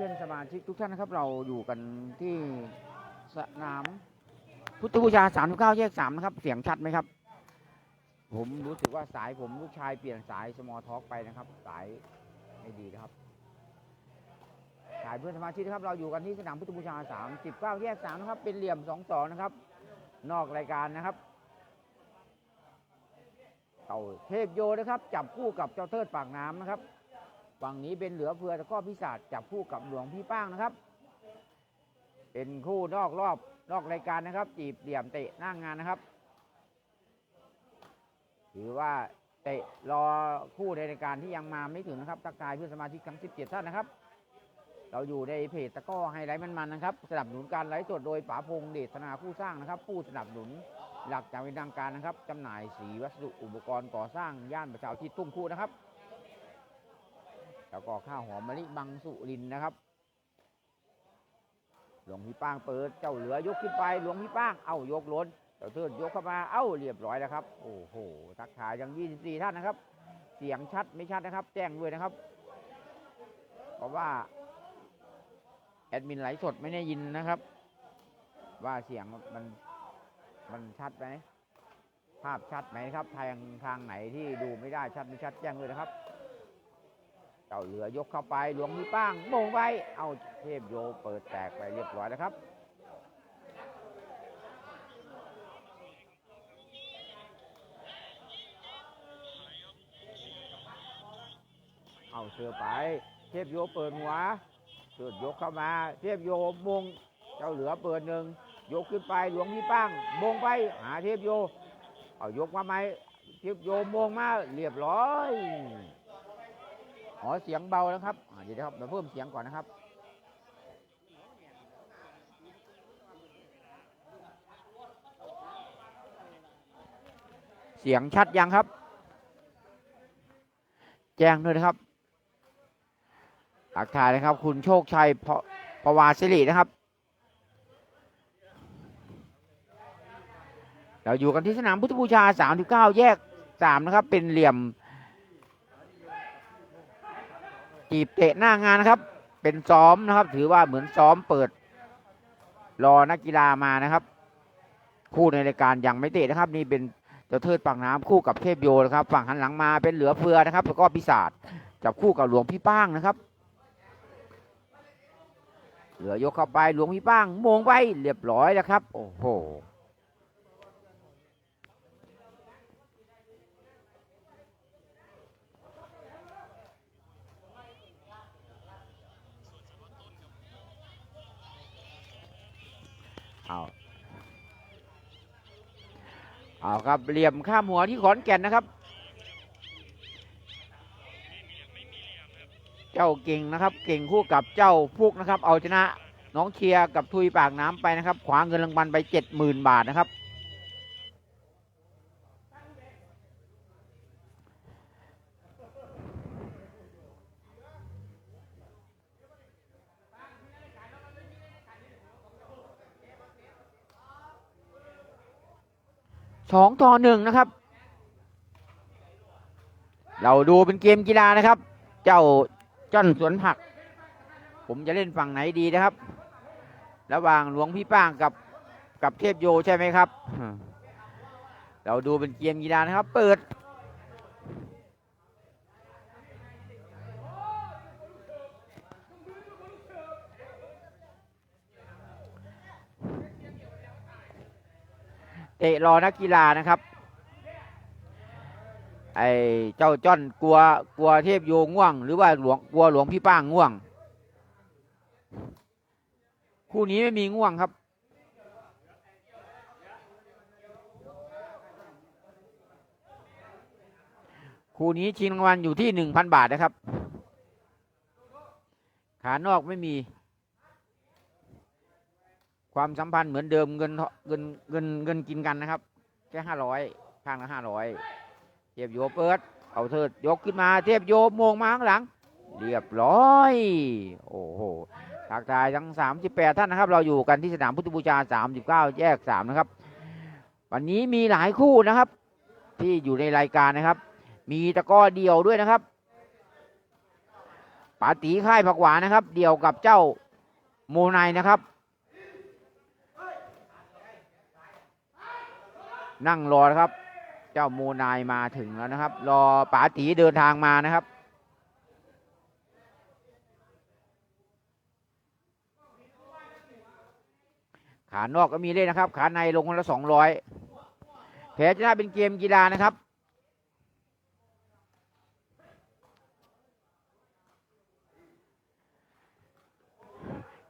เพื่อนสมาชิกทุกท่านนะครับ เราอยู่กันที่สนาม พุทธบูชา 39 แยก 3 นะครับ เสียงชัดไหมครับ ผมรู้สึกว่าสายผมลูกชายเปลี่ยนสายสมอทอกไปนะครับ สายไม่ดีนะครับ สายเพื่อนสมาชิกนะครับ เราอยู่กันที่สนามพุทธบูชา 39 แยก 3 นะครับ เป็นเหลี่ยม 2 2 นะครับ นอกรายการนะครับเต่าเทพโยนะครับ จับคู่กับเจ้าเทิดปากน้ำนะครับ ฝั่งนี้เป็นเหลือเฟือตะก้อพิศาจจับคู่กับหลวงพี่ป้างนะครับ เป็นคู่นอกรอบนอกรายการนะครับ จีบเหลี่ยมเตะหน้างงานนะครับถือว่าเตะรอคู่ในรายการที่ยังมาไม่ถึงนะครับทักทายเพื่อนสมาชิกทั้ง 17 ท่านนะครับ เราอยู่ในเพจตะก้อไฮไลท์มันๆนะครับ สนับสนุนการไลฟ์สดโดยป๋าพงษ์เดชนาผู้สร้างนะครับ ผู้สนับสนุนหลักจากเป็นทางการนะครับจำหน่ายสีวัสดุอุปกรณ์ก่อสร้างย่านประชาอุทิศทุ่งคู่นะครับ แล้วก็ข้าวหอมมะลิบังสุรินนะครับ หลวงพี่ป้างเปิดเจ้าเหลือยกขึ้นไปหลวงพี่ป้างเอ้ายกล้นเจ้าเทิดยกเข้ามาเอ้าเรียบร้อยแล้วครับ โอ้โหทักทายยัง24ท่านนะครับ เสียงชัดไม่ชัดนะครับ แจ้งด้วยนะครับ เพราะว่าแอดมินไลฟ์สดไม่ได้ยินนะครับ ว่าเสียงมันมันชัดไหมภาพชัดไหมครับทางทางไหนที่ดูไม่ได้ชัดไม่ชัดแจ้งด้วยนะครับ เจ้าเหลือยกเข้าไปหลวงพี่ป้างโมงไปเอาเทพโยเปิดแตกไปเรียบร้อยแล้วครับเอาเสือไป เทพโยเปิดหัวเสือยกเข้ามา เทพโยมงเจ้าเหลือเปิดหนึ่งยกขึ้นไปหลวงพี่ป้างมงไปหาเทพโย เอายกมาไหมเทพโยมงมาเรียบร้อย ขอเสียงเบานะครับเดี๋ยวครับมาเพิ่มเสียงก่อนนะครับ เสียงชัดยังครับ แจ้งด้วยนะครับตักทายนะครับ คุณโชคชัยพปวาสิรินะครับ เราอยู่กันที่สนามพุทธบูชา 39 แยก 3 นะครับ เป็นเหลี่ยม จีบเตะหน้างานนะครับ เป็นซ้อมนะครับ ถือว่าเหมือนซ้อมเปิด รอนักกีฬามานะครับ คู่ในรายการยังไม่เตะนะครับ นี่เป็นเจ้าเทิดปากน้ำคู่กับเทพโยนะครับ ฝั่งหันหลังมาเป็นเหลือเฟือนะครับ แล้วก็พิศาจจับคู่กับหลวงพี่ป้างนะครับ เหลือยกเข้าไปหลวงพี่ป้างมงไปเรียบร้อยแล้วครับ โอ้โห เอาเอาครับเหลี่ยมข้ามหัวที่ขอนแก่นนะครับ เจ้าเก่งนะครับ เก่งคู่กับเจ้าพุกนะครับ เอาชนะน้องเชียร์กับทุยปากน้ำไปนะครับขวาเงินรางวัลไปเจ็ดหมื่นบาทนะครับ สองต่อหนึ่งนะครับ เราดูเป็นเกมกีฬานะครับ เจ้าจ้อนสวนผัก ผมจะเล่นฝั่งไหนดีนะครับ ระหว่างหลวงพี่ป้างกับกับเทพโยใช่ไหมครับ เราดูเป็นเกมกีฬานะครับ เปิด เตะรอนักกีฬานะครับ ไอ้เจ้าจ้อนกลัวกลัวเทพโยง่วง หรือว่าหลวงกลัวหลวงพี่ป้างง่วง คู่นี้ไม่มีง่วงครับคู่นี้ชิงรางวัลอยู่ที่หนึ่งพันบาทนะครับ ขานอกไม่มี ความสัมพันธ์เหมือนเดิมเงินเงินเงินเงินกินกันนะครับ แค่ห้าร้อยข้างละห้าร้อยเทียบโยเปิดเอาเถิดยกขึ้นมาเทียบโยมงมาข้างหลัง เรียบร้อย โอ้โหทักทายทั้งสามสิบแปดท่านนะครับ เราอยู่กันที่สนามพุทธบูชาสามสิบเก้าแยกสามนะครับ วันนี้มีหลายคู่นะครับ ที่อยู่ในรายการนะครับ มีตะก้อเดียวด้วยนะครับป๋าตีค่ายผักหวานนะครับ เดี่ยวกับเจ้าโมไนนะครับ นั่งรอนะครับ เจ้าโมนายมาถึงแล้วนะครับ รอป๋าตีเดินทางมานะครับ ขานอกก็มีเล่นนะครับ ขาในลงคนละสองร้อยแพ้ชนะเป็นเกมกีฬานะครับ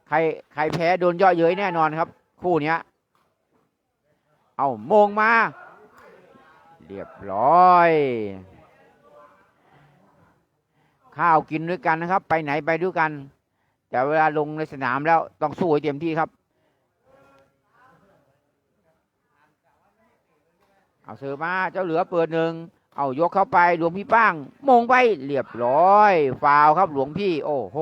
ใครใครแพ้โดนย่อเย้ยแน่นอนครับ คู่เนี้ย เอาโมงมา เรียบร้อย ข้าวกินด้วยกันนะครับ ไปไหนไปด้วยกัน แต่เวลาลงในสนามแล้วต้องสู้ให้เต็มที่ครับ เอาเสือมาเจ้าเหลือเปิดหนึ่งเอายกเข้าไปหลวงพี่ป้างมงไปเรียบร้อย ฟาวครับหลวงพี่ โอ้โห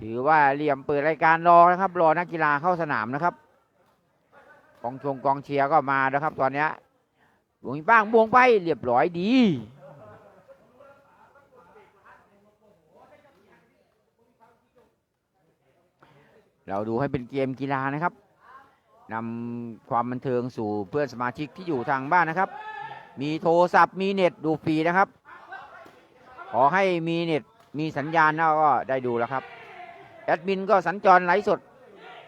ถือว่าเหลี่ยมเปิดรายการรอนะครับ รอนักกีฬาเข้าสนามนะครับกองชงกองเชียร์ก็มานะครับ ตอนนี้วงป้างโมงไปเรียบร้อยดีเราดูให้เป็นเกมกีฬานะครับนำความบันเทิงสู่เพื่อนสมาชิกที่อยู่ทางบ้านนะครับ มีโทรศัพท์มีเน็ตดูฟรีนะครับ ขอให้มีเน็ตมีสัญญาณแล้วก็ได้ดูแล้วครับ แอดมินก็สัญจรไลฟ์สด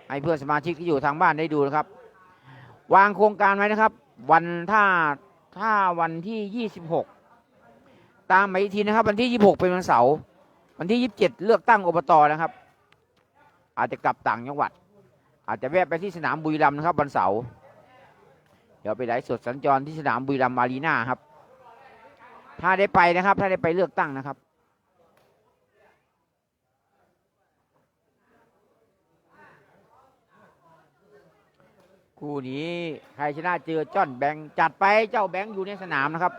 ให้เพื่อนสมาชิกที่อยู่ทางบ้านได้ดูนะครับ วางโครงการไว้นะครับ วันถ้าถ้าวันที่ 26 ตามไปอีกทีนะครับ วันที่ 26 เป็นวันเสาร์วันที่ 27 เลือกตั้งอบตนะครับ อาจจะกลับต่างจังหวัด อาจจะแวะไปที่สนามบุรีรัมย์นะครับ วันเสาร์เดี๋ยวไปไลฟ์สดสัญจรที่สนามบุรีรัมย์มารีนาครับ ถ้าได้ไปนะครับ ถ้าได้ไปเลือกตั้งนะครับ คู่นี้ใครชนะเจอจ้อนแบงจัดไปเจ้าแบงอยู่ในสนามนะครับ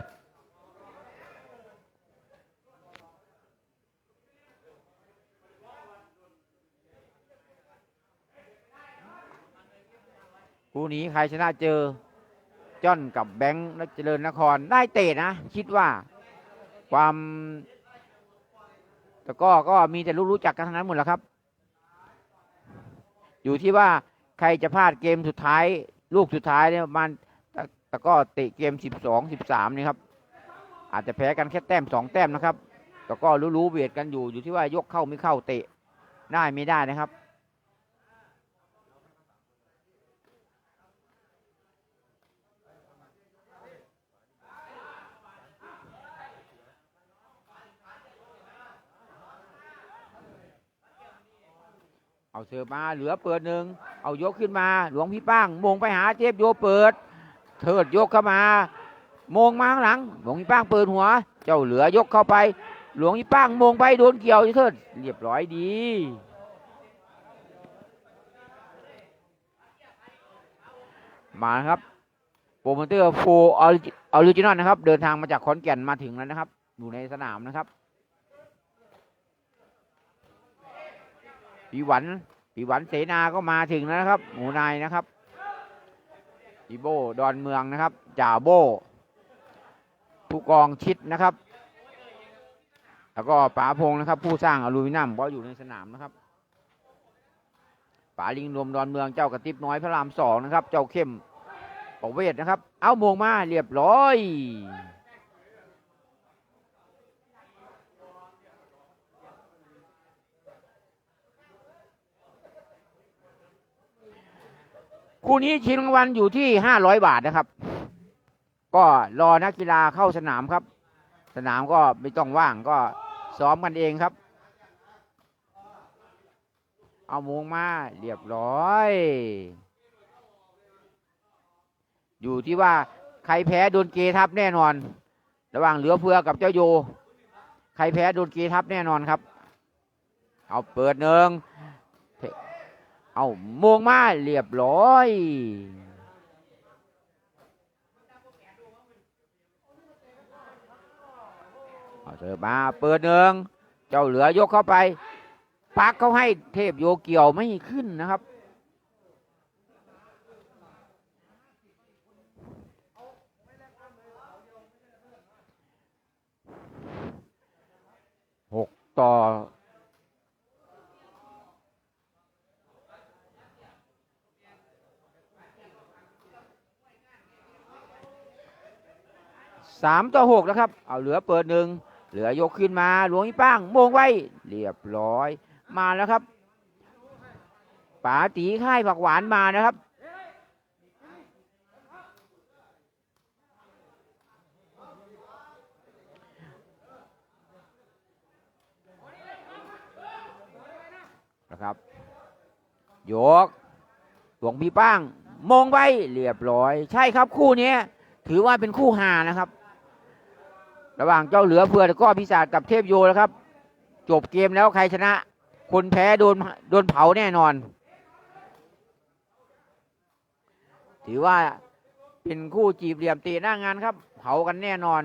คู่นี้ใครชนะเจอจ้อนกับแบงค์และเจริญนครได้เตะนะ คิดว่าความแต่ก็ก็มีแต่รู้รู้จักกันทั้งนั้นหมดแล้วครับ อยู่ที่ว่า ใครจะพลาดเกมสุดท้าย ลูกสุดท้ายเนี่ยมันแต่ก็เตะเกมสิบสองสิบสามนี่ครับ อาจจะแพ้กันแค่แต้มสองแต้มนะครับแต่ก็รู้ๆเวทกันอยู่อยู่ที่ว่ายกเข้าไม่เข้าเตะได้ไม่ได้นะครับเอาเสิร์ฟมาเหลือเปิดหนึ่ง เอายกขึ้นมา หลวงพี่ป้างมงไปหาเทพโยเปิด เทิดยกเข้ามามงมาข้างหลัง หลวงพี่ป้างเปิดหัว เจ้าเหลือยกเข้าไป หลวงพี่ป้างมงไปโดนเกี่ยวเทิดเรียบร้อยดีมาครับโปรโมเตอร์โฟออริจินอลนะครับ เดินทางมาจากขอนแก่นมาถึงแล้วนะครับ อยู่ในสนามนะครับปีหวัน ปีหวันเสนาก็มาถึงแล้วนะครับ หมูนายนะครับอีโบดอนเมืองนะครับจ่าโบผู้กองชิดนะครับ แล้วก็ป๋าพงนะครับ ผู้สร้างอลูมิเนียมก็อยู่ในสนามนะครับป๋าลิงรวมดอนเมืองเจ้ากระติบน้อยพระรามสองนะครับ เจ้าเข้มปกเวทนะครับ เอามงมาเรียบร้อย คู่นี้ชิงรางวัลอยู่ที่ห้าร้อยบาทนะครับ ก็รอนักกีฬาเข้าสนามครับ สนามก็ไม่ต้องว่างก็ซ้อมกันเองครับ เอาโมงมาเรียบร้อย อยู่ที่ว่าใครแพ้โดนเกทับแน่นอน ระหว่างเหลือเฟือกับเจ้าโย ใครแพ้โดนเกทับแน่นอนครับ เอาเปิดหนึ่ง เอาโมงมาเรียบร้อยเอาเสิร์ฟมาเปิดหนึ่งเจ้าเหลือยกเข้าไป ปักเขาให้เทพโยเกี่ยวไม่ขึ้นนะครับ หกต่อามต่อหกนะครับ เอาเหลือเปิดหนึ่งเหลือยกขึ้นมาหลวงอีป้างโมงไว้ เรียบร้อย มาแล้วครับป๋าตีค่ายผักหวานมานะครับนะครับ ยกหลวงพี่ป้าง มองไว้เรียบร้อย ใช่ครับคู่นี้ถือว่าเป็นคู่หานะครับ ระหว่างเจ้าเหลือเพื่อแล้วก็พิศาจกับเทพโยนะครับ จบเกมแล้วใครชนะ คนแพ้โดนโดนเผาแน่นอน ถือว่าเป็นคู่จีบเหลี่ยมตีหน้างานครับ เผากันแน่นอน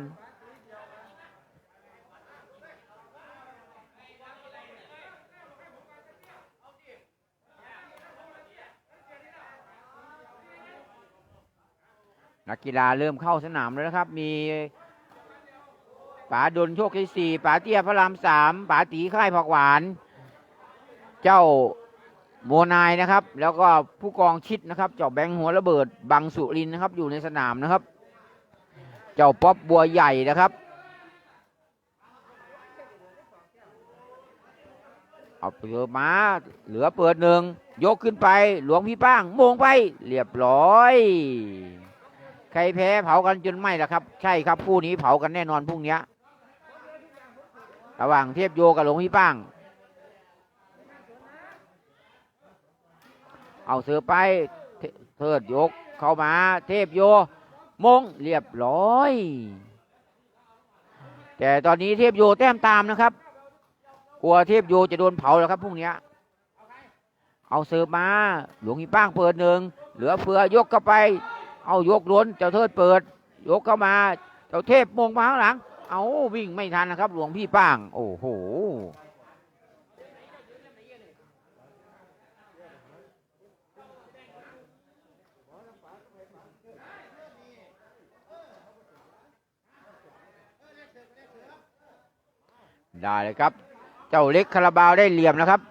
นักกีฬาเริ่มเข้าสนามแล้วนะครับ มี ป๋าดนโชคชัยสี่ป๋าเตี้ยพระรามสามป๋าตีค่ายผักหวาน เจ้าโมนายนะครับ แล้วก็ผู้กองชิดนะครับ เจ้าแบงค์หัวระเบิดบังสุรินนะครับ อยู่ในสนามนะครับ เจ้าป๊อบบัวใหญ่นะครับ เอาเปิดมาเหลือเปิดหนึ่งยกขึ้นไปหลวงพี่ป้างโมงไป เรียบร้อยใครแพ้เผากันจนไหม้ล้วครับ ใช่ครับคู่นี้เผากันแน่นอนพรุ่งนี้ ระหว่างเทพโยกับหลวงพี่ป้าง เอาเสือไปเทิดยกเข้ามาเทพโยมงเรียบร้อย แต่ตอนนี้เทพโยแต้มตามนะครับ กลัวเทพโยจะโดนเผาแล้วครับพรุ่งนี้เอาเสือมาหลวงพี่ป้างเปิดหนึ่งเหลือเฟือยกเข้าไป เอายกล้นเจ้าเทิดเปิด ยกเข้ามา เจ้าเทพมงมาข้างหลัง เอาวิ่งไม่ทันนะครับ หลวงพี่ป้าง โอ้โหได้เลยครับ เจ้าเล็กคาราบาวได้เหลี่ยมนะครับ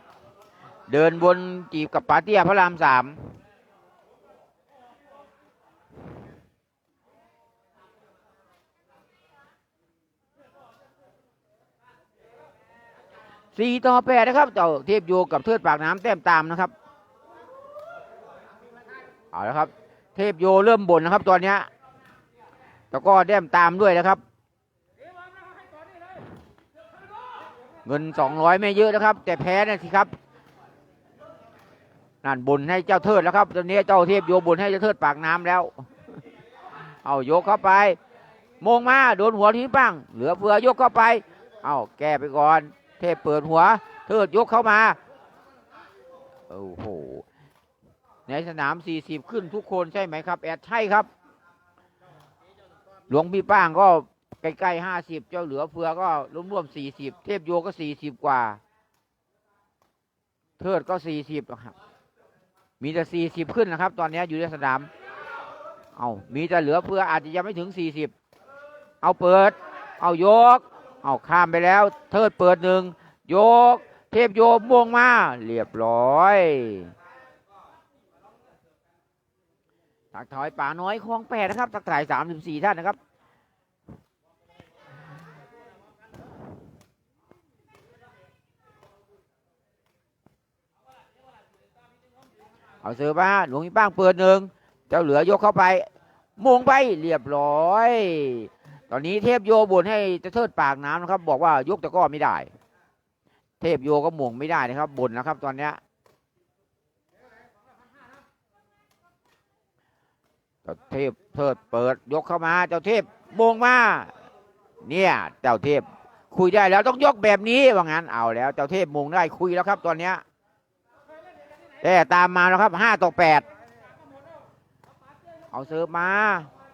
เดินบนจีบกับปาเตี้ยพระรามสาม สี่ต่อแปดนะครับเจ้าเทพโยกับเทิดปากน้ำแต้มตามนะครับเอาละครับ เทพโยเริ่มบ่นนะครับตอนเนี้ยแล้วก็แต้มตามด้วยนะครับ เงินสองร้อยไม่เยอะนะครับ แต่แพ้นะสิครับนั่นบุญให้เจ้าเทิดแล้วครับตอนนี้เจ้าเทพโยบุญให้เจ้าเทิดปากน้ำแล้ว เอายกเข้าไปมงมาโดนหัวทิ้งบ้าง เหลือเฟือยกเข้าไป เอาแก้ไปก่อน เทพเปิดหัว เทิดยกเข้ามา โอ้โห ในสนาม 40 ขึ้นทุกคนใช่ไหมครับ แอดใช่ครับ หลวงพี่ป้างก็ใกล้ๆ50 เจ้าเหลือเฟือก็ร่วมๆ40 เทพโยก็ 40 กว่า เทิดก็ 40นะครับ มีแต่ 40 ขึ้นนะครับ ตอนนี้อยู่ในสนาม เอามีแต่เหลือเฟืออาจจะยังไม่ถึง 40 เอาเปิด เอายก เอาข้ามไปแล้ว เทิดเปิดหนึ่งโยก เทพโยมมวงมา เรียบร้อยตักถอยป่าน้อยคลองแปดนะครับ ตักถ่ายสามสิบสี่ท่านนะครับเอาเสือมาหลวงพี่ป้างเปิดหนึ่งเจ้าเหลือยกเข้าไปมงไปเรียบร้อย ตอนนี้เทพโยบ่นให้เจะเทิดปากน้ำนะครับ บอกว่ายกตะก้อไม่ได้ เทพโยก็หม่งไม่ได้นะครับบ่นนะครับ ตอนเนี้ยเจ้าเทพเทิดเปิดยกเข้ามา เจ้าเทพมงมา เนี่ยเจ้าเทพคุยได้แล้วต้องยกแบบนี้ว่างั้นเอาแล้ว เจ้าเทพมงได้คุยแล้วครับ ตอนเนี้ยแต่ตามมาแล้วครับห้าต่อแปดเอาเสิร์ฟมา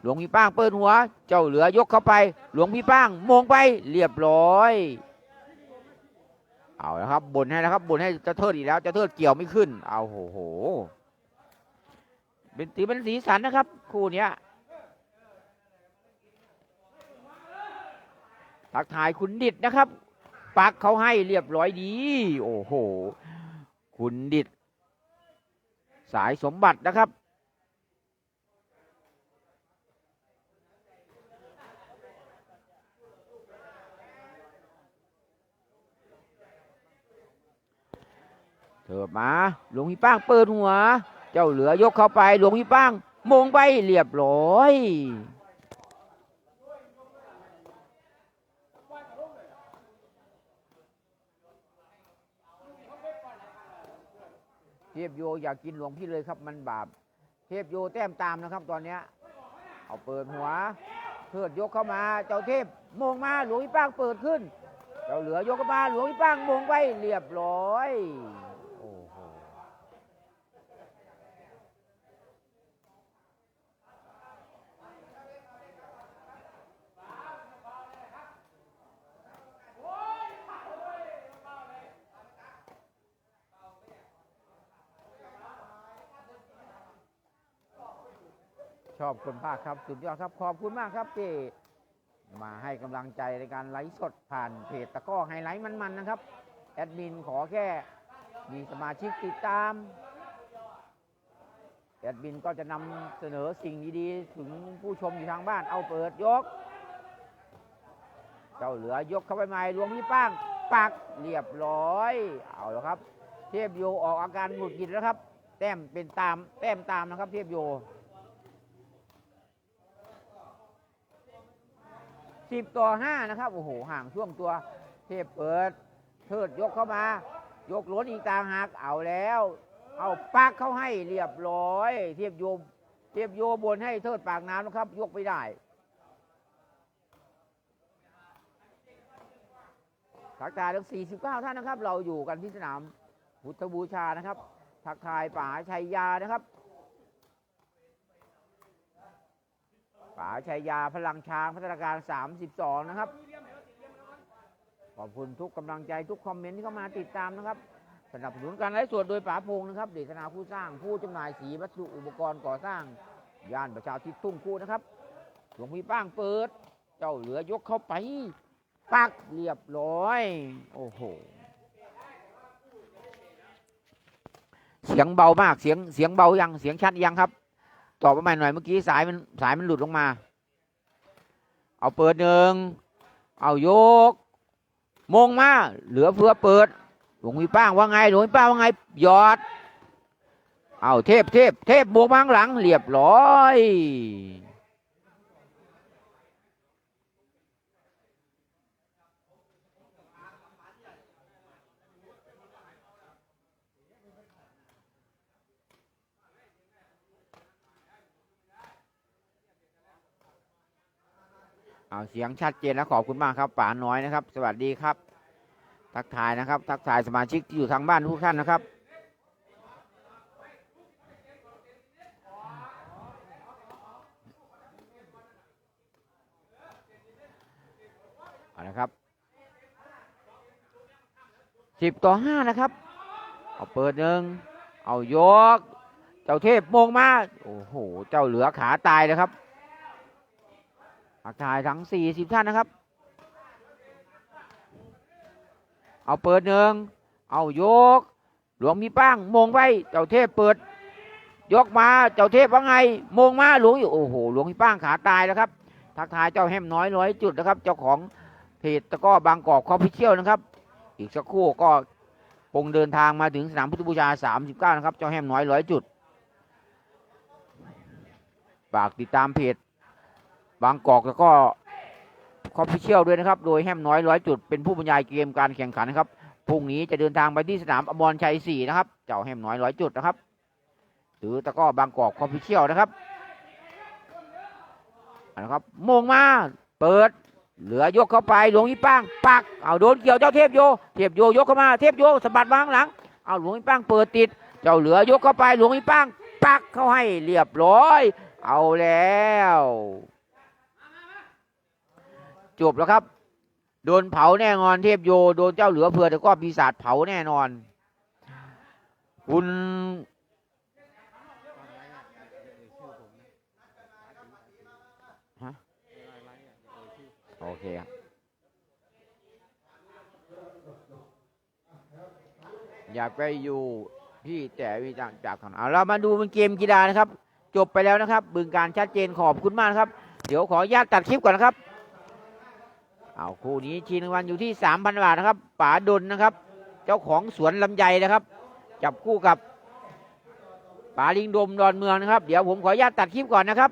หลวงพี่ป้างเปิดหัว เจ้าเหลือยกเข้าไป หลวงพี่ป้างมงไปเรียบร้อยเอาแล้วครับบนให้แล้วครับบนให้เจะเทิดอีกแล้วเจะเทิดเกี่ยวไม่ขึ้น เอาโหโหเป็นถือเป็นสีสันนะครับ คู่เนี้ยทักทายคุณดิดนะครับ ปักเขาให้เรียบร้อยดี โอ้โห คุณดิด สายสมบัตินะครับ เถิบมาหลวงพี่ป้างเปิดหัว เจ้าเหลือยกเข้าไปหลวงพี่ป้างมงไปเรียบร้อยเทพโยอยากกินหลวงพี่เลยครับมันบาปเทพโยแต้มตามนะครับตอนเนี้ยเอาเปิดหัวเทิดยกเข้ามาเจ้าเทพมงมาหลวงพี่ป้างเปิดขึ้น เจ้าเหลือยกเข้ามาหลวงพี่ป้างมงไปเรียบร้อย โอ้โห ชอบคนภาคครับสุดยอดครับ ขอบคุณมากครับที่มาให้กำลังใจในการไลฟ์สดผ่านเพจตะก้อไฮไลท์มันๆนะครับแอดมินขอแค่มีสมาชิกติดตามแอดมินก็จะนำเสนอสิ่งดีๆ ถึงผู้ชมอยู่ทางบ้านเอาเปิดยก เจ้าเหลือยกเข้าไปใหม่รวมพี่ป้าง ปักเรียบร้อย เอาแล้วครับ เทพโยออกอาการหงุดหงิดแล้วครับ แต้มเป็นตาม แต้มตามนะครับ เทพโย สิบต่อห้านะครับ โอ้โห ห่างช่วงตัว เทพเปิด เทิดยกเข้ามา ยกล้นอีกต่างหากเอาแล้ว เอาปักเข้าให้เรียบร้อย เทียบโยมเทียบโยบนให้เทิดปากน้ำนะครับ ยกไม่ได้ทักทายทั้ง 49 ท่านนะครับ เราอยู่กันที่สนามพุทธบูชานะครับ ทักทายป่าชัยยานะครับ ป่าชัยยาพลังช้างพัฒนาการ 32 นะครับ ขอบคุณทุกกำลังใจทุกคอมเมนต์ที่เข้ามาติดตามนะครับสนับสนุนการไลฟ์สดโดยป๋าพงศ์นะครับเดชนาผู้สร้างผู้จำหน่ายสีวัสดุอุปกรณ์ก่อสร้างย่านประชาธิปทุ่งคู่นะครับหลวงพี่ป้างเปิด เจ้าเหลือยกเข้าไป ปักเรียบร้อย โอ้โห เสียงเบามากเสียงเสียงเบายังเสียงชัดยังครับ ตอบมาใหม่หน่อยเมื่อกี้สายมันสายมันหลุดลงมา เอาเปิดหนึ่งเอายก มงมา เหลือเพื่อเปิดหลวงพี่ป้างว่าไงหลวงพี่ป้างว่าไงหยอด เอาเทพเทพเทพบวกมาข้างหลังเรียบร้อย เอาเสียงชัดเจนแล้วขอบคุณมากครับป๋าน้อยนะครับ สวัสดีครับ ทักทายนะครับ ทักทายสมาชิกที่อยู่ทางบ้านทุกท่านนะครับเอาละครับสิบต่อห้านะครับ เอาเปิดหนึ่งเอายก เจ้าเทพโมงมา โอ้โห เจ้าเหลือขาตายนะครับ ทักทายทั้ง 40 ท่านนะครับ เอาเปิดหนึ่ง เอายก หลวงพี่ป้างมงไป เจ้าเทพเปิด ยกมา เจ้าเทพว่าไง มงมาหลวงอยู่ โอ้โห หลวงพี่ป้างขาตายแล้วครับ ทักทายเจ้าแฮมน้อยร้อยจุดนะครับ เจ้าของเพจตะก้อบางกอกคอฟฟิเชียลนะครับ อีกสักครู่ก็คงเดินทางมาถึงสนามพุทธบูชา 39 นะครับ เจ้าแฮมน้อยร้อยจุด ฝากติดตามเพจ บางกอกแล้วก็คอฟฟิเชียลด้วยนะครับ โดยแฮมน้อยร้อยจุดเป็นผู้บรรยายเกมการแข่งขันนะครับพรุ่งนี้จะเดินทางไปที่สนามอมรชัยสี่นะครับ เจ้าแฮมน้อยร้อยจุดนะครับหรือตะก้อบางกอกคอฟฟิเชียลนะครับเอาละครับมงมาเปิด เหลือยกเข้าไปหลวงพี่ป้างปักเอาโดนเกี่ยวเจ้าเทพโยเทพโยยกเข้ามาเทพโยสะบัดมาข้างหลังเอาหลวงพี่ป้างเปิดติด เจ้าเหลือยกเข้าไปหลวงพี่ป้างปักเข้าให้เรียบร้อย เอาแล้ว จบแล้วครับ โดนเผาแน่นอนเทพโย โดนเจ้าเหลือเผื่อแต่ก็ปีศาจเผาแน่นอน คุณฮะโอเคครับอยากไปอยู่ที่แต่วิจากจากทางเอาเรามาดูเป็นเกมกีฬานะครับ จบไปแล้วนะครับ บึงการชัดเจนขอบคุณมากนะครับ เดี๋ยวขออนุญาตตัดคลิปก่อนนะครับ เอาคู่นี้ชิงรางวัลอยู่ที่ 3,000 บาทนะครับป๋าดนนะครับ เจ้าของสวนลำไยนะครับ จับคู่กับป๋าลิงดมดอนเมืองนะครับ เดี๋ยวผมขออนุญาตตัดคลิปก่อนนะครับ